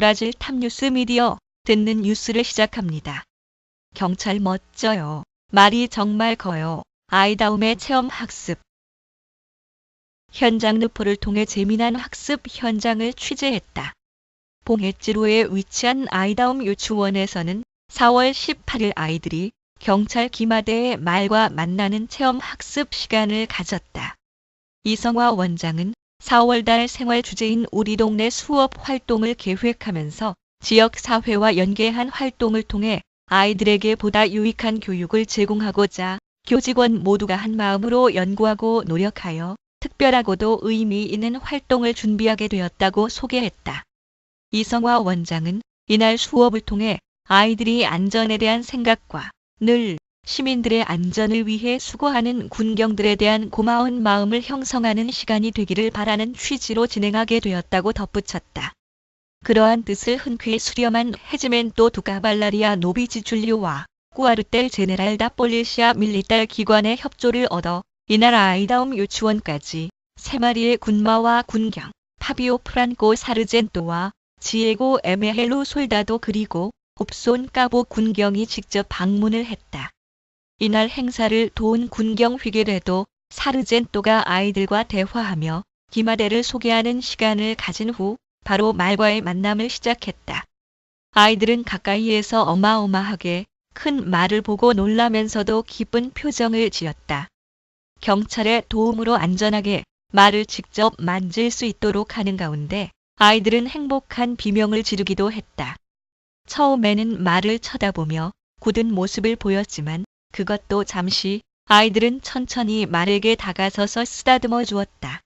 브라질 탑뉴스 미디어 듣는 뉴스를 시작합니다. 경찰 멋져요. 말이 정말 커요. 아이다움의 체험 학습. 현장 르포를 통해 재미난 학습 현장을 취재했다. 봉해지로에 위치한 아이다움 유치원에서는 4월 18일 아이들이 경찰 기마대의 말과 만나는 체험 학습 시간을 가졌다. 이성화 원장은 4월달 생활 주제인 우리 동네 수업 활동을 계획하면서 지역 사회와 연계한 활동을 통해 아이들에게 보다 유익한 교육을 제공하고자 교직원 모두가 한 마음으로 연구하고 노력하여 특별하고도 의미 있는 활동을 준비하게 되었다고 소개했다. 이성화 원장은 이날 수업을 통해 아이들이 안전에 대한 생각과 늘 시민들의 안전을 위해 수고하는 군경들에 대한 고마운 마음을 형성하는 시간이 되기를 바라는 취지로 진행하게 되었다고 덧붙였다. 그러한 뜻을 흔쾌히 수렴한 헤즈멘토 두카발라리아 노비지 줄리오와 꾸아르텔 제네랄 다 폴리시아 밀리딸 기관의 협조를 얻어 이날 아이다움 유치원까지 세 마리의 군마와 군경, 파비오 프란코 사르젠토와 지에고 에메헬로 솔다도 그리고 옵손 까보 군경이 직접 방문을 했다. 이날 행사를 도운 군경 휘게레도 사르젠토가 아이들과 대화하며 기마대를 소개하는 시간을 가진 후 바로 말과의 만남을 시작했다. 아이들은 가까이에서 어마어마하게 큰 말을 보고 놀라면서도 기쁜 표정을 지었다. 경찰의 도움으로 안전하게 말을 직접 만질 수 있도록 하는 가운데 아이들은 행복한 비명을 지르기도 했다. 처음에는 말을 쳐다보며 굳은 모습을 보였지만 그것도 잠시 아이들은 천천히 말에게 다가서서 쓰다듬어 주었다.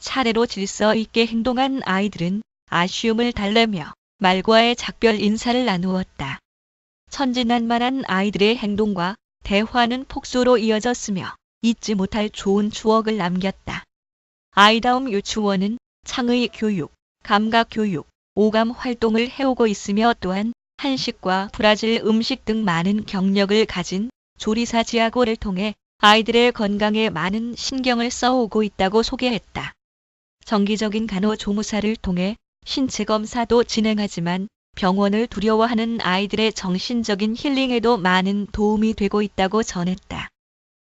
차례로 질서 있게 행동한 아이들은 아쉬움을 달래며 말과의 작별 인사를 나누었다. 천진난만한 아이들의 행동과 대화는 폭소로 이어졌으며 잊지 못할 좋은 추억을 남겼다. 아이다움 유치원은 창의 교육, 감각 교육, 오감 활동을 해오고 있으며 또한 한식과 브라질 음식 등 많은 경력을 가진 조리사 지아고를 통해 아이들의 건강에 많은 신경을 써오고 있다고 소개했다. 정기적인 간호조무사를 통해 신체 검사도 진행하지만 병원을 두려워하는 아이들의 정신적인 힐링에도 많은 도움이 되고 있다고 전했다.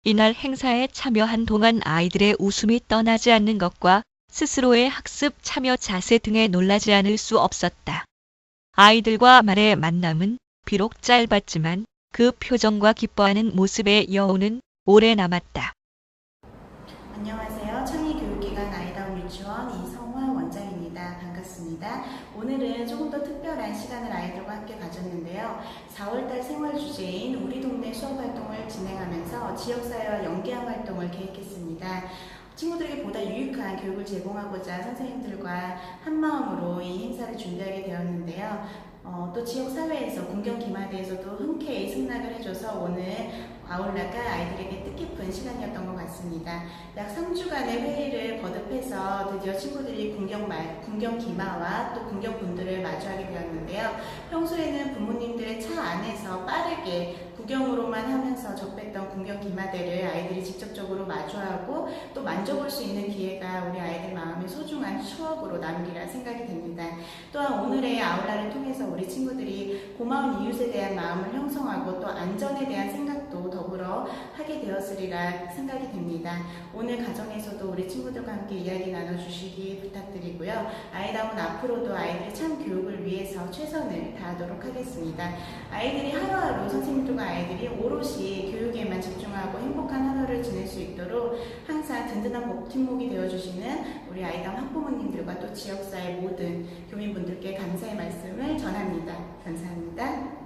이날 행사에 참여한 동안 아이들의 웃음이 떠나지 않는 것과 스스로의 학습 참여 자세 등에 놀라지 않을 수 없었다. 아이들과 말의 만남은 비록 짧았지만 그 표정과 기뻐하는 모습의 여운은 오래 남았다. 안녕하세요. 창의교육기관 아이다운 유치원 이성화 원장입니다. 반갑습니다. 오늘은 조금 더 특별한 시간을 아이들과 함께 가졌는데요. 4월달 생활 주제인 우리 동네 수업 활동을 진행하면서 지역사회와 연계한 활동을 계획했습니다. 친구들에게 보다 유익한 교육을 제공하고자 선생님들과 한마음으로 이 행사를 준비하게 되었는데요. 어, 또 지역 사회에서 공경 기마대에서도 흔쾌히 승낙을 해줘서 오늘 아울라가 아이들에게 뜻깊은 시간이었던 것 같습니다. 약 3주간의 회의를 거듭해서 드디어 친구들이 군경 말, 군경 기마와 또 군경 분들을 마주하게 되었는데요. 평소에는 부모님들의 차 안에서 빠르게 구경으로만 접했던 군경 기마대를 아이들이 직접적으로 마주하고 또 만져볼 수 있는 기회가 우리 아이들 마음에 소중한 추억으로 남기라 생각이 됩니다. 또한 오늘의 아울라를 통해서 우리 친구들이 고마운 이웃에 대한 마음을 형성하고 또 안전에 대한 생각 도 더불어 하게 되었으리라 생각이 됩니다. 오늘 가정에서도 우리 친구들과 함께 이야기 나눠주시기 부탁드리고요. 아이다운 앞으로도 아이들의 참 교육을 위해서 최선을 다하도록 하겠습니다. 아이들이 하루하루 선생님들과 아이들이 오롯이 교육에만 집중하고 행복한 하루를 지낼 수 있도록 항상 든든한 버팀목이 되어주시는 우리 아이다운 학부모님들과 또 지역사회 모든 교민분들께 감사의 말씀을 전합니다. 감사합니다.